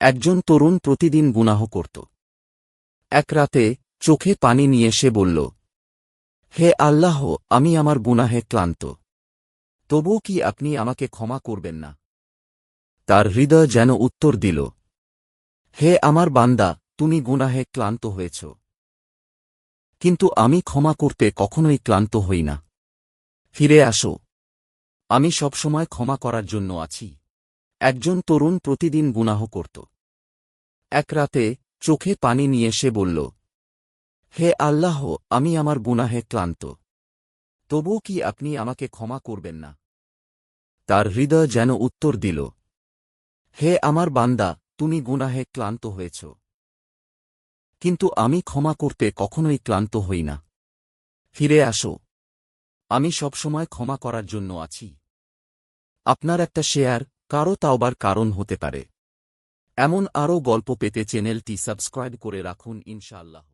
একজন তরুণ প্রতিদিন গুনাহ করত। এক রাতে চোখে পানি নিয়ে সে বলল, হে আল্লাহ, আমি আমার গুনাহে ক্লান্ত। তবুও কি আপনি আমাকে ক্ষমা করবেন না? তার হৃদয় যেন উত্তর দিল, হে আমার বান্দা, তুমি গুনাহে ক্লান্ত হয়েছ। কিন্তু আমি ক্ষমা করতে কখনোই ক্লান্ত হই না। ফিরে আসো। আমি সবসময় ক্ষমা করার জন্য আছি। একজন তরুণ প্রতিদিন গুনাহ করত। এক রাতে চোখে পানি নিয়ে সে বলল, হে আল্লাহ, আমি আমার গুনাহে ক্লান্ত। তবুও কি আপনি আমাকে ক্ষমা করবেন না? তার হৃদয় যেন উত্তর দিল, হে আমার বান্দা, তুমি গুনাহে ক্লান্ত হয়েছ। কিন্তু আমি ক্ষমা করতে কখনোই ক্লান্ত হই না। ফিরে আসো। আমি সবসময় ক্ষমা করার জন্য আছি। আপনার একটা শেয়ার কারও তাওবার কারণ হতে পারে। এমন আরও গল্প পেতে চ্যানেলটি সাবস্ক্রাইব করে রাখুন ইনশাআল্লাহ।